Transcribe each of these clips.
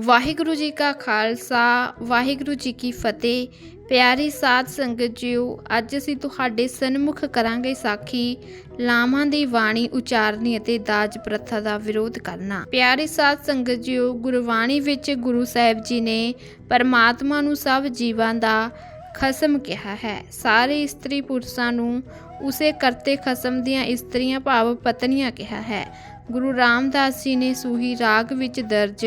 ਵਾਹਿਗੁਰੂ ਜੀ ਕਾ ਖਾਲਸਾ, ਵਾਹਿਗੁਰੂ ਜੀ ਕੀ ਫਤਿਹ। ਪਿਆਰੀ ਸਾਧ ਸੰਗਤ ਜੀਓ, ਅੱਜ ਅਸੀਂ ਤੁਹਾਡੇ ਸਨਮੁਖ ਕਰਾਂਗੇ ਸਾਖੀ ਲਾਮਾਂ ਦੀ ਬਾਣੀ ਉਚਾਰਨੀ ਅਤੇ ਦਾਜ ਪ੍ਰਥਾ ਦਾ ਵਿਰੋਧ ਕਰਨਾ। ਪਿਆਰੀ ਸਾਧ ਸੰਗਤ ਜੀਓ, ਗੁਰਬਾਣੀ ਵਿੱਚ ਗੁਰੂ ਸਾਹਿਬ ਜੀ ਨੇ ਪਰਮਾਤਮਾ ਨੂੰ ਸਭ ਜੀਵਾਂ ਦਾ ਖਸਮ ਕਿਹਾ ਹੈ। ਸਾਰੇ ਇਸਤਰੀ ਪੁਰਸ਼ਾਂ ਨੂੰ ਉਸੇ ਕਰਤੇ ਖਸਮ ਦੀਆਂ ਇਸਤਰੀਆਂ ਭਾਵ ਪਤਨੀਆਂ ਕਿਹਾ ਹੈ। ਗੁਰੂ ਰਾਮਦਾਸ ਜੀ ਨੇ ਸੂਹੀ ਰਾਗ ਵਿੱਚ ਦਰਜ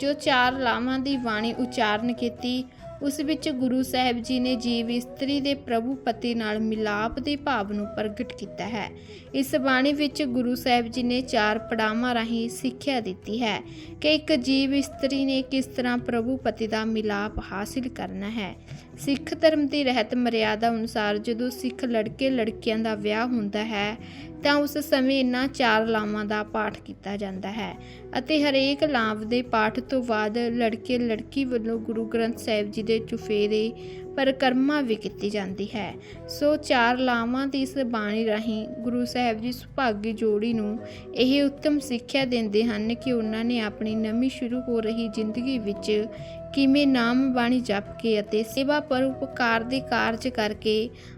ਜੋ ਚਾਰ ਲਾਵਾਂ ਦੀ ਬਾਣੀ ਉਚਾਰਨ ਕੀਤੀ ਉਸ ਵਿੱਚ ਗੁਰੂ ਸਾਹਿਬ ਜੀ ਨੇ ਜੀਵ ਇਸਤਰੀ ਦੇ ਪ੍ਰਭੂ ਪਤੀ ਨਾਲ ਮਿਲਾਪ ਦੇ ਭਾਵ ਨੂੰ ਪ੍ਰਗਟ ਕੀਤਾ ਹੈ। ਇਸ ਬਾਣੀ ਵਿੱਚ ਗੁਰੂ ਸਾਹਿਬ ਜੀ ਨੇ ਚਾਰ ਪੜਾਵਾਂ ਰਾਹੀਂ ਸਿੱਖਿਆ ਦਿੱਤੀ ਹੈ ਕਿ ਇੱਕ ਜੀਵ ਇਸਤਰੀ ਨੇ ਕਿਸ ਤਰ੍ਹਾਂ ਪ੍ਰਭੂ ਪਤੀ ਦਾ ਮਿਲਾਪ ਹਾਸਿਲ ਕਰਨਾ ਹੈ। ਸਿੱਖ ਧਰਮ ਦੀ ਰਹਿਤ ਮਰਿਆਦਾ ਅਨੁਸਾਰ ਜਦੋਂ ਸਿੱਖ ਲੜਕੇ ਲੜਕੀਆਂ ਦਾ ਵਿਆਹ ਹੁੰਦਾ ਹੈ, ਤਾਂ ਉਸ ਸਮੇਂ ਇਹਨਾਂ ਚਾਰ ਲਾਵਾਂ ਦਾ ਪਾਠ ਕੀਤਾ ਜਾਂਦਾ ਹੈ ਅਤੇ ਹਰੇਕ ਲਾਭ ਦੇ ਪਾਠ ਤੋਂ ਬਾਅਦ ਲੜਕੇ ਲੜਕੀ ਵੱਲੋਂ ਗੁਰੂ ਗ੍ਰੰਥ ਸਾਹਿਬ ਜੀ ਦੇ ਚੁਫੇਰੇ ਪਰਿਕਰਮਾ ਵੀ ਕੀਤੀ ਜਾਂਦੀ ਹੈ। ਸੋ ਚਾਰ ਲਾਵਾਂ ਦੀ ਇਸ ਬਾਣੀ ਰਾਹੀਂ ਗੁਰੂ ਸਾਹਿਬ ਜੀ ਸੁਭਾਗੀ ਜੋੜੀ ਨੂੰ ਇਹ ਉੱਤਮ ਸਿੱਖਿਆ ਦਿੰਦੇ ਹਨ ਕਿ ਉਹਨਾਂ ਨੇ ਆਪਣੀ ਨਵੀਂ ਸ਼ੁਰੂ ਹੋ ਰਹੀ ਜ਼ਿੰਦਗੀ ਵਿੱਚ ਕਿਵੇਂ ਨਾਮ ਬਾਣੀ ਜਪ ਕੇ ਅਤੇ ਸੇਵਾ ਪਰ ਉਪਕਾਰ ਦੇ ਕਾਰਜ ਕਰਕੇ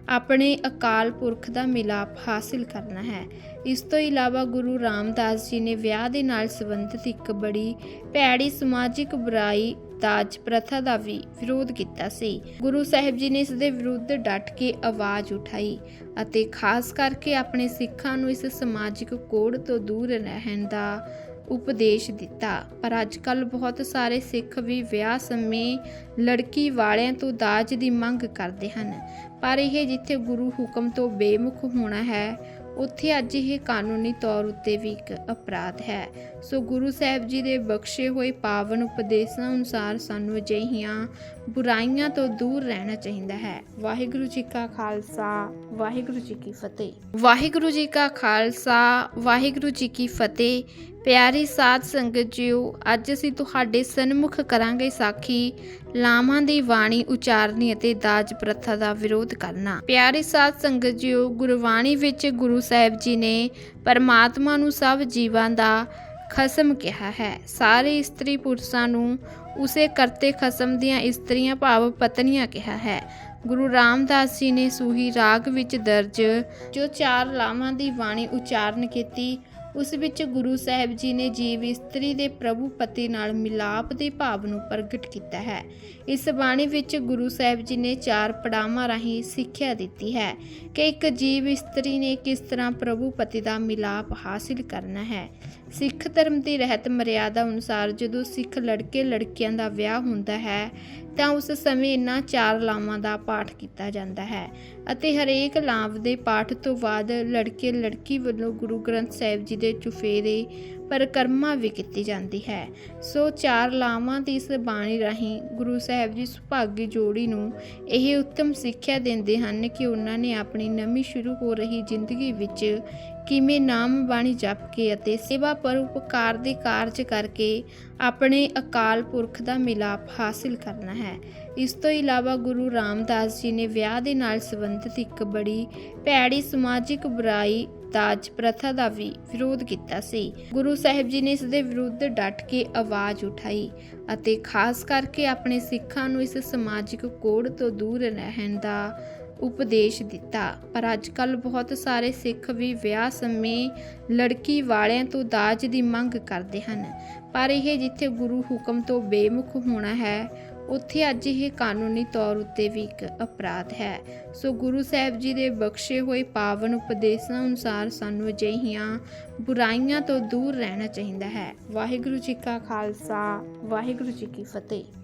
ਆਪਣੇ ਅਕਾਲ ਪੁਰਖ ਦਾ ਮਿਲਾਪ ਹਾਸਿਲ ਕਰਨਾ ਹੈ। ਇਸ ਤੋਂ ਇਲਾਵਾ ਗੁਰੂ ਰਾਮਦਾਸ ਜੀ ਨੇ ਵਿਆਹ ਦੇ ਨਾਲ ਸੰਬੰਧਿਤ ਇੱਕ ਬੜੀ ਭੈੜੀ ਸਮਾਜਿਕ ਬੁਰਾਈ ਦਾਜ ਪ੍ਰਥਾ ਦਾ ਵੀ ਵਿਰੋਧ ਕੀਤਾ ਸੀ। ਗੁਰੂ ਸਾਹਿਬ ਜੀ ਨੇ ਇਸ ਦੇ ਵਿਰੁੱਧ ਡਟ ਕੇ ਆਵਾਜ਼ ਉਠਾਈ ਅਤੇ ਖਾਸ ਕਰਕੇ ਆਪਣੇ ਸਿੱਖਾਂ ਨੂੰ ਇਸ ਸਮਾਜਿਕ ਕੋੜ ਤੋਂ ਦੂਰ ਰਹਿਣ ਦਾ ਉਪਦੇਸ਼ ਦਿੱਤਾ। ਪਰ ਅੱਜ ਕੱਲ ਬਹੁਤ ਸਾਰੇ ਸਿੱਖ ਵੀ ਵਿਆਹ ਸਮੇਂ ਲੜਕੀ ਵਾਲਿਆਂ ਤੋਂ ਦਾਜ ਦੀ ਮੰਗ ਕਰਦੇ ਹਨ। ਪਰ ਇਹ ਜਿੱਥੇ ਗੁਰੂ ਹੁਕਮ ਤੋਂ ਬੇਮੁਖ ਹੋਣਾ ਹੈ, ਉੱਥੇ ਅੱਜ ਇਹ ਕਾਨੂੰਨੀ ਤੌਰ ਉੱਤੇ ਵੀ ਇੱਕ ਅਪਰਾਧ ਹੈ। ਸੋ ਗੁਰੂ ਸਾਹਿਬ ਜੀ ਦੇ ਬਖਸ਼ੇ ਹੋਏ ਪਾਵਨ ਉਪਦੇਸ਼ਾਂ ਅਨੁਸਾਰ ਸਾਨੂੰ ਅਜਿਹੀਆਂ ਬੁਰਾਈਆਂ ਤੋਂ ਦੂਰ ਰਹਿਣਾ ਚਾਹੀਦਾ ਹੈ। ਵਾਹਿਗੁਰੂ ਜੀ ਕਾ ਖਾਲਸਾ, ਵਾਹਿਗੁਰੂ ਜੀ ਕੀ ਫਤਿਹ। ਵਾਹਿਗੁਰੂ ਜੀ ਕਾ ਖਾਲਸਾ, ਵਾਹਿਗੁਰੂ ਜੀ ਕੀ ਫਤਿਹ। ਪਿਆਰੀ ਸਾਧ ਸੰਗਤ ਜੀਓ, ਅੱਜ ਅਸੀਂ ਤੁਹਾਡੇ ਸਨਮੁਖ ਕਰਾਂਗੇ ਸਾਖੀ ਲਾਮਾਂ ਦੀ ਬਾਣੀ ਉਚਾਰਨੀ ਅਤੇ ਦਾਜ ਪ੍ਰਥਾ ਦਾ ਵਿਰੋਧ ਕਰਨਾ। ਪਿਆਰੀ ਸਾਧ ਸੰਗਤ ਜੀਓ, ਗੁਰਬਾਣੀ ਵਿੱਚ ਗੁਰੂ ਸਾਹਿਬ ਜੀ ਨੇ ਪਰਮਾਤਮਾ ਨੂੰ ਸਭ ਜੀਵਾਂ ਦਾ ਖਸਮ ਕਿਹਾ ਹੈ। ਸਾਰੇ ਇਸਤਰੀ ਪੁਰਸ਼ਾਂ ਨੂੰ ਉਸੇ ਕਰਤੇ ਖਸਮ ਦੀਆਂ ਇਸਤਰੀਆਂ ਭਾਵ ਪਤਨੀਆਂ ਕਿਹਾ ਹੈ। ਗੁਰੂ ਰਾਮਦਾਸ ਜੀ ਨੇ ਸੂਹੀ ਰਾਗ ਵਿੱਚ ਦਰਜ ਜੋ ਚਾਰ ਲਾਵਾਂ ਦੀ ਬਾਣੀ ਉਚਾਰਨ ਕੀਤੀ ਉਸ ਵਿੱਚ ਗੁਰੂ ਸਾਹਿਬ ਜੀ ਨੇ ਜੀਵ ਇਸਤਰੀ ਦੇ ਪ੍ਰਭੂ ਪਤੀ ਨਾਲ ਮਿਲਾਪ ਦੇ ਭਾਵ ਨੂੰ ਪ੍ਰਗਟ ਕੀਤਾ ਹੈ। ਇਸ ਬਾਣੀ ਵਿੱਚ ਗੁਰੂ ਸਾਹਿਬ ਜੀ ਨੇ ਚਾਰ ਪੜਾਵਾਂ ਰਾਹੀਂ ਸਿੱਖਿਆ ਦਿੱਤੀ ਹੈ ਕਿ ਇੱਕ ਜੀਵ ਇਸਤਰੀ ਨੇ ਕਿਸ ਤਰ੍ਹਾਂ ਪ੍ਰਭੂ ਪਤੀ ਦਾ ਮਿਲਾਪ ਹਾਸਿਲ ਕਰਨਾ ਹੈ। ਸਿੱਖ ਧਰਮ ਦੀ ਰਹਿਤ ਮਰਿਆਦਾ ਅਨੁਸਾਰ ਜਦੋਂ ਸਿੱਖ ਲੜਕੇ ਲੜਕੀਆਂ ਦਾ ਵਿਆਹ ਹੁੰਦਾ ਹੈ, ਤਾਂ ਉਸ ਸਮੇਂ ਇਹਨਾਂ ਚਾਰ ਲਾਵਾਂ ਦਾ ਪਾਠ ਕੀਤਾ ਜਾਂਦਾ ਹੈ ਅਤੇ ਹਰੇਕ ਲਾਭ ਦੇ ਪਾਠ ਤੋਂ ਬਾਅਦ ਲੜਕੇ ਲੜਕੀ ਵੱਲੋਂ ਗੁਰੂ ਗ੍ਰੰਥ ਸਾਹਿਬ ਜੀ ਦੇ ਚੁਫੇਰੇ ਪਰਿਕਰਮਾ ਵੀ ਕੀਤੀ ਜਾਂਦੀ ਹੈ। ਸੋ ਚਾਰ ਲਾਵਾਂ ਦੀ ਇਸ ਬਾਣੀ ਰਾਹੀਂ ਗੁਰੂ ਸਾਹਿਬ ਜੀ ਸੁਭਾਗੀ ਜੋੜੀ ਨੂੰ ਇਹ ਉੱਤਮ ਸਿੱਖਿਆ ਦਿੰਦੇ ਹਨ ਕਿ ਉਹਨਾਂ ਨੇ ਆਪਣੀ ਨਵੀਂ ਸ਼ੁਰੂ ਹੋ ਰਹੀ ਜ਼ਿੰਦਗੀ ਵਿੱਚ ਕਿਵੇਂ ਨਾਮ ਬਾਣੀ ਜਪ ਕੇ ਅਤੇ ਸੇਵਾ ਪਰ ਉਪਕਾਰ ਦੇ ਕਾਰਜ ਕਰਕੇ ਆਪਣੇ ਅਕਾਲ ਪੁਰਖ ਦਾ ਮਿਲਾਪ ਹਾਸਿਲ ਕਰਨਾ ਹੈ। ਇਸ ਤੋਂ ਇਲਾਵਾ ਗੁਰੂ ਰਾਮਦਾਸ ਜੀ ਨੇ ਵਿਆਹ ਦੇ ਨਾਲ ਸੰਬੰਧਿਤ ਇੱਕ ਬੜੀ ਭੈੜੀ ਸਮਾਜਿਕ ਬੁਰਾਈ ਦਾਜ ਪ੍ਰਥਾ ਦਾ ਵੀ ਵਿਰੋਧ ਕੀਤਾ ਸੀ। ਗੁਰੂ ਸਾਹਿਬ ਜੀ ਨੇ ਇਸ ਦੇ ਵਿਰੁੱਧ ਡਟ ਕੇ ਆਵਾਜ਼ ਉਠਾਈ ਅਤੇ ਖਾਸ ਕਰਕੇ ਆਪਣੇ ਸਿੱਖਾਂ ਨੂੰ ਇਸ ਸਮਾਜਿਕ ਕੋੜ ਤੋਂ ਦੂਰ ਰਹਿਣ ਦਾ ਉਪਦੇਸ਼ ਦਿੱਤਾ। ਪਰ ਅੱਜ ਕੱਲ ਬਹੁਤ ਸਾਰੇ ਸਿੱਖ ਵੀ ਵਿਆਹ ਸਮੇਂ ਲੜਕੀ ਵਾਲਿਆਂ ਤੋਂ ਦਾਜ ਦੀ ਮੰਗ ਕਰਦੇ ਹਨ। ਪਰ ਇਹ ਜਿੱਥੇ ਗੁਰੂ ਹੁਕਮ ਤੋਂ ਬੇਮੁਖ ਹੋਣਾ ਹੈ, ਉੱਥੇ ਅੱਜ ਇਹ ਕਾਨੂੰਨੀ ਤੌਰ ਉੱਤੇ ਵੀ ਇੱਕ ਅਪਰਾਧ ਹੈ। ਸੋ ਗੁਰੂ ਸਾਹਿਬ ਜੀ ਦੇ ਬਖਸ਼ੇ ਹੋਏ ਪਾਵਨ ਉਪਦੇਸ਼ਾਂ ਅਨੁਸਾਰ ਸਾਨੂੰ ਅਜਿਹੀਆਂ ਬੁਰਾਈਆਂ ਤੋਂ ਦੂਰ ਰਹਿਣਾ ਚਾਹੀਦਾ ਹੈ। ਵਾਹਿਗੁਰੂ ਜੀ ਕਾ ਖਾਲਸਾ, ਵਾਹਿਗੁਰੂ ਜੀ ਕੀ ਫਤਿਹ।